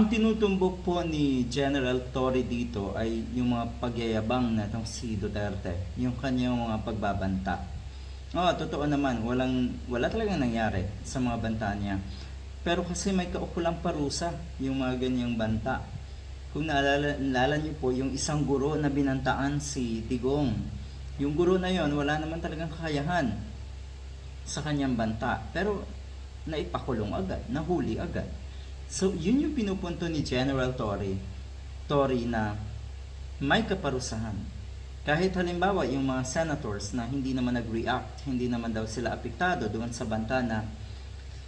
Ang tinutumbok po ni General Torre dito ay yung mga pagyayabang na itong si Duterte, yung kanyang mga pagbabanta. Oo, totoo naman, walang, wala talagang nangyari sa mga banta niya. Pero kasi may kaukulang parusa yung mga ganyang banta. Kung naalala, naalala niyo po, yung isang guro na binantaan si Tigong. Yung guro na yon wala naman talagang kakayahan sa kanyang banta. Pero naipakulong agad, nahuli agad. So, yun yung pinupunto ni General Torre, Torre na may kaparusahan. Kahit halimbawa yung mga senators na hindi naman nag-react, hindi naman daw sila apektado doon sa banta na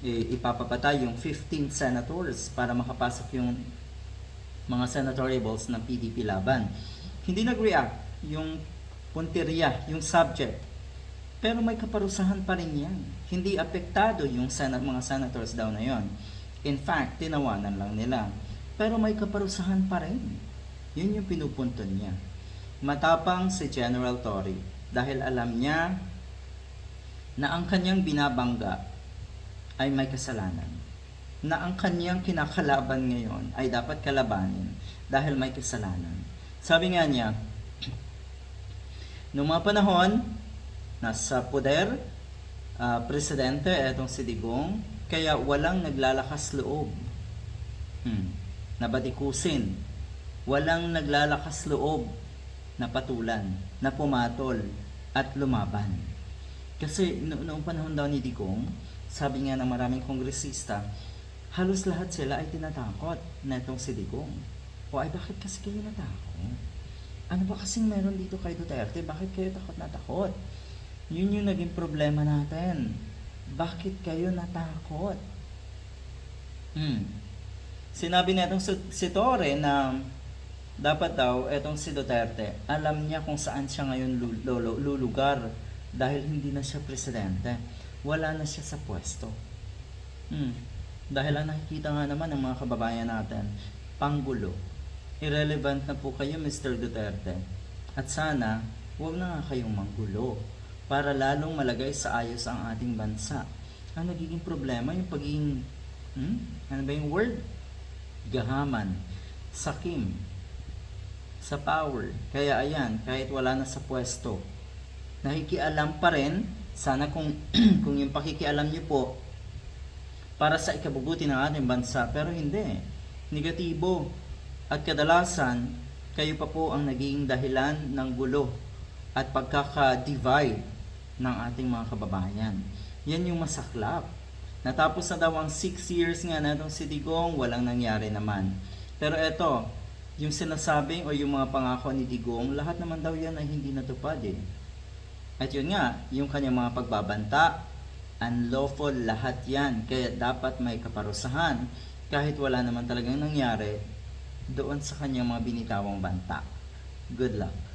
eh, ipapapatay yung 15 senators para makapasok yung mga senatoriables ng PDP laban. Hindi nag-react yung punteriya, yung subject. Pero may kaparusahan pa rin yan. Hindi apektado yung sen- mga senators daw na yon. In fact, tinawanan lang nila. Pero may kaparusahan pa rin. Yun yung pinupunto niya. Matapang si General Torre dahil alam niya na ang kanyang binabangga ay may kasalanan. Na ang kanyang kinakalaban ngayon ay dapat kalabanin dahil may kasalanan. Sabi nga niya, noong mga panahon, nasa poder, ah, presidente, etong si Digong, kaya walang naglalakas loob. Hmm. Nabatikusin. Walang naglalakas loob na patulan, na pumatol, at lumaban. Kasi no- noong panahon daw ni Digong, sabi nga ng maraming kongresista, halos lahat sila ay tinatakot na itong si Digong. O ay bakit kasi kayo natakot? Ano ba kasing meron dito kay Duterte? Bakit kayo takot na takot? Yun yung naging problema natin. Bakit kayo natakot? Hmm. Sinabi na itong si, si Torre na dapat daw etong si Duterte, alam niya kung saan siya ngayon lu- lulu- lulugar dahil hindi na siya presidente. Wala na siya sa pwesto. Hmm. Dahil ang nakikita nga naman ng mga kababayan natin, panggulo. Irrelevant na po kayo, Mr. Duterte. At sana, huwag na nga kayong manggulo para lalong malagay sa ayos ang ating bansa. Ang nagiging problema, yung pagiging, hmm? ano ba yung word? Gahaman, sakim, sa power. Kaya ayan, kahit wala na sa pwesto, nakikialam pa rin, sana kung, kung yung pakikialam niyo po, para sa ikabubuti ng ating bansa, pero hindi. Negatibo. At kadalasan, kayo pa po ang naging dahilan ng gulo at pagkaka-divide ng ating mga kababayan. Yan yung masaklap. Natapos na daw ang 6 years nga na itong si Digong, walang nangyari naman. Pero eto, yung sinasabing o yung mga pangako ni Digong, lahat naman daw yan ay hindi natupad eh. At yun nga, yung kanyang mga pagbabanta, unlawful lahat yan. Kaya dapat may kaparusahan kahit wala naman talagang nangyari doon sa kanyang mga binitawang banta. Good luck.